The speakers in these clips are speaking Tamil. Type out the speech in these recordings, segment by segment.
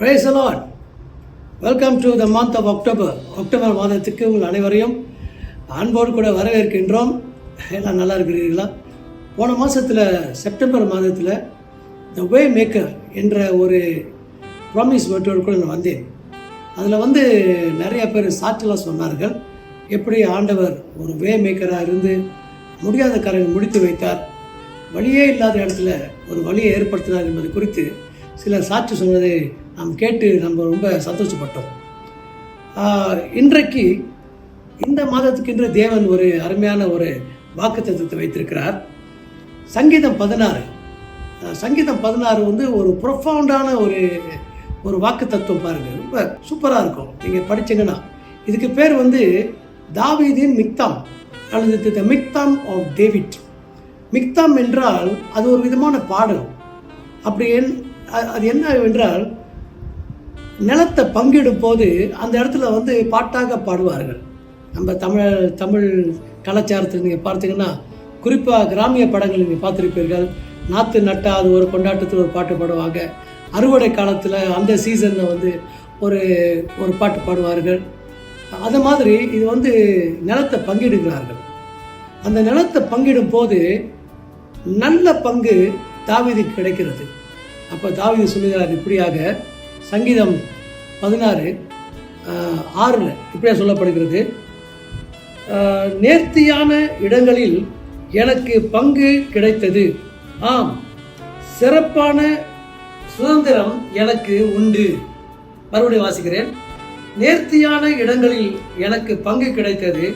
Praise the Lord welcome to the month of October October மாதத்துக்கு உங்கள் அனைவரையும் அன்போடு கூட வரவேற்கின்றோம். எல்லாம் நல்லா இருக்கிறீர்களா? போன மாதத்தில் செப்டம்பர் மாதத்தில் த வே மேக்கர் என்ற ஒரு ப்ராமிஸ் வேர்டோடு கூட நான் வந்தேன். அதில் வந்து நிறைய பேர் சாற்றலாக சொன்னார்கள். எப்படி ஆண்டவர் ஒரு வே மேக்கராக இருந்து முடியாத காரியங்களை முடித்து வைத்தார்? வழியே இல்லாத இடத்துல ஒரு வழியை ஏற்படுத்தினார் என்பது குறித்து சிலர் சாட்சி சொன்னதை நாம் கேட்டு நம்ம ரொம்ப சந்தோஷப்பட்டோம். இன்றைக்கு இந்த மாதத்துக்கென்று தேவன் ஒரு அருமையான ஒரு வாக்குத்தத்தத்தை வைத்திருக்கிறார். சங்கீதம் பதினாறு. சங்கீதம் பதினாறு வந்து ஒரு ப்ரொஃபவுண்டான ஒரு ஒரு வாக்கு தத்துவம் பாருங்கள் ரொம்ப சூப்பராக இருக்கும். நீங்கள் படிச்சீங்கன்னா. இதுக்கு பேர் வந்து தாவீதின் மிக்தாம் அல்லது த மிக்தாம் ஆஃப் டேவிட். மிக்தாம் என்றால் அது ஒரு விதமான பாடல். அப்படி என் அது என்ன என்றால் நிலத்தை பங்கிடும் போது அந்த இடத்துல வந்து பாட்டாக பாடுவார்கள். நம்ம தமிழ் தமிழ் கலாச்சாரத்தில் நீங்கள் பார்த்தீங்கன்னா குறிப்பாக கிராமிய படங்கள் நீங்கள் பார்த்துருப்பீர்கள். நாற்று நட்டால் அது ஒரு கொண்டாட்டத்தில் ஒரு பாட்டு பாடுவாங்க. அறுவடை காலத்தில் அந்த சீசனில் வந்து ஒரு ஒரு பாட்டு பாடுவார்கள். அது மாதிரி இது வந்து நிலத்தை பங்கிடுகிறார்கள். அந்த நிலத்தை பங்கிடும் போது நல்ல பங்கு தாவிதி கிடைக்கிறது. அப்போ தாவிதி சொல்லுகிறார் இப்படியாக சங்கீதம் பதினாறு ஆறில் இப்படியா சொல்லப்படுகிறது. நேர்த்தியான இடங்களில் எனக்கு பங்கு கிடைத்தது. ஆம் சிறப்பான சுதந்திரம் எனக்கு உண்டு. மறுபடியும் வாசிக்கிறேன். நேர்த்தியான இடங்களில் எனக்கு பங்கு கிடைத்தது.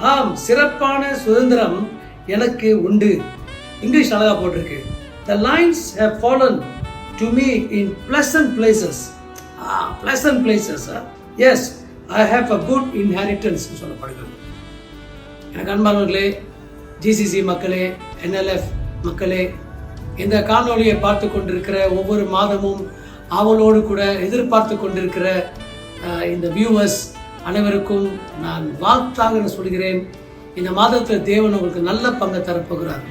ஆம் சிறப்பான சுதந்திரம் எனக்கு உண்டு. இங்கிலீஷ் அழகாக போட்டிருக்கு. The lines have fallen. To me in pleasant places ah, pleasant places yes I have a good inheritance சொல்லப்படுகிறது. எனக்கு அன்பானவர்களே ஜிசிசி மக்களே என்எல்எஃப் மக்களே இந்த காணொலியை பார்த்து கொண்டிருக்கிற ஒவ்வொரு மாதமும் ஆவலோடு கூட எதிர்பார்த்து கொண்டிருக்கிற இந்த வியூவர்ஸ் அனைவருக்கும் நான் வாழ்த்தாக சொல்கிறேன். இந்த மாதத்தில் தேவன் உங்களுக்கு நல்ல பங்கை தரப்போகிறார்.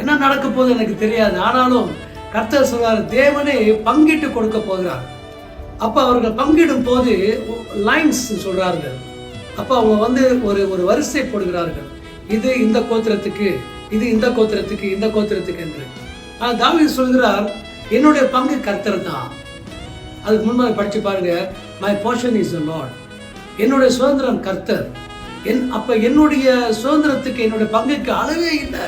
என்ன நடக்க போகுது எனக்கு தெரியாது. ஆனாலும் கர்த்தர் சொல்றார் தேவனே பங்கிட்டு கொடுக்க போகிறார். அப்போ அவர்கள் பங்கிடும் போது லைன்ஸ் சொல்றார்கள். அப்போ அவங்க வந்து ஒரு ஒரு வரிசை போடுகிறார்கள். இது இந்த கோத்திரத்துக்கு இது இந்த கோத்திரத்துக்கு இந்த கோத்திரத்துக்கு என்று. ஆனால் தாவி சொல்கிறார் என்னுடைய பங்கு கர்த்தர் தான். அதுக்கு முன்பாக படிச்சு பாருங்க மை போர்ஷன் இஸ் லார்ட் என்னுடைய சுதந்திரம் கர்த்தர். என் அப்ப என்னுடைய சுதந்திரத்துக்கு என்னுடைய பங்குக்கு அளவே இல்லை.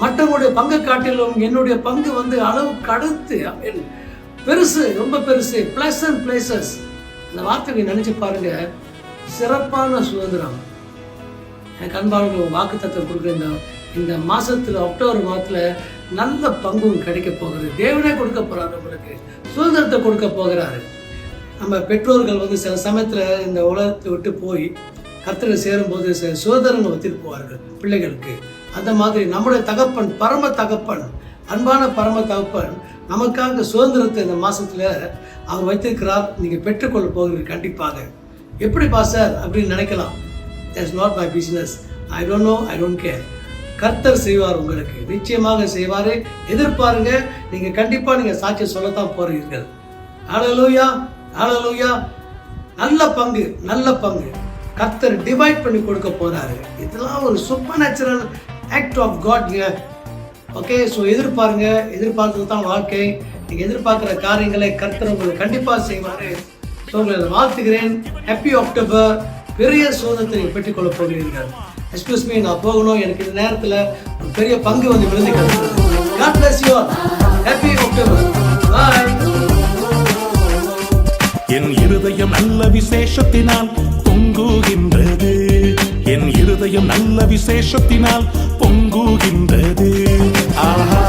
மற்றவங்களுடைய பங்கு காட்டிலும் என்னுடைய பங்கு வந்து அளவு கடத்து. என் பெருசு ரொம்ப பெருசு. பிளசன்ட் பிளேசஸ் அந்த வார்த்தையை நினைச்சு பாருங்க. சிறப்பான சுதந்திரம். எனக்கு அன்பாளர்கள் வாக்கு தத்துவம் கொடுக்குற இந்த இந்த மாசத்துல அக்டோபர் மாதத்துல நல்ல பங்கும் கிடைக்க போகிறது தேவனே கொடுக்க போறாரு உங்களுக்கு. சுதந்திரத்தை கொடுக்க போகிறாரு. நம்ம பெற்றோர்கள் வந்து சில சமயத்தில் இந்த உலகத்தை விட்டு போய் கர்த்தரை சேரும்போது சில சுதந்திரங்கள் வச்சுட்டு போவார்கள் பிள்ளைகளுக்கு. அந்த மாதிரி நம்முடைய தகப்பன் பரம தகப்பன் அன்பான பரம தகப்பன் நமக்காக சுதந்திரத்தை இந்த மாதத்தில் அவர் வைத்திருக்கிறார். நீங்கள் பெற்றுக்கொள்ள போகிறீர்கள் கண்டிப்பாக. எப்படி பாசர் அப்படின்னு நினைக்கலாம். It's not my business I don't know I don't care கர்த்தர் செய்வார் உங்களுக்கு. நிச்சயமாக செய்வார். எதிர்பாருங்க. நீங்கள் கண்டிப்பாக நீங்கள் சாட்சி சொல்லத்தான் போகிறீர்கள் ஆளலூயா ஆளலூயா நல்ல பங்கு நல்ல பங்கு. கர்த்தர் டிவைட் பண்ணி கொடுக்க போறாரு. இதெல்லாம் ஒரு சூப்பர் நேச்சுரல் ஆக்ட் ஆஃப் காட்ங்க ஓகே ஸோ எதிர்பாருங்க எதிர்பார்த்தது தான் வாழ்க்கை. நீங்கள் எதிர்பார்க்குற காரியங்களை கர்த்தர் உங்களுக்கு கண்டிப்பாக செய்வார். ஸோ உங்களை நான் வாழ்த்துகிறேன். ஹாப்பி அக்டோபர் பெரிய சோதத்தை நீங்கள் பெற்றுக்கொள்ள போகிறீர்கள். எக்ஸ்கியூஸ் மீ நான் போகணும். எனக்கு இந்த நேரத்தில் ஒரு பெரிய பங்கு வந்து விழுந்து கிடக்குது யூ ஹாப்பி அக்டோபர் பாய் என் இருதயம் நல்ல விசேஷத்தினால் பொங்குகின்றது. இருதயம் நல்ல விசேஷத்தினால் பொங்குகின்றது. ஆஹா.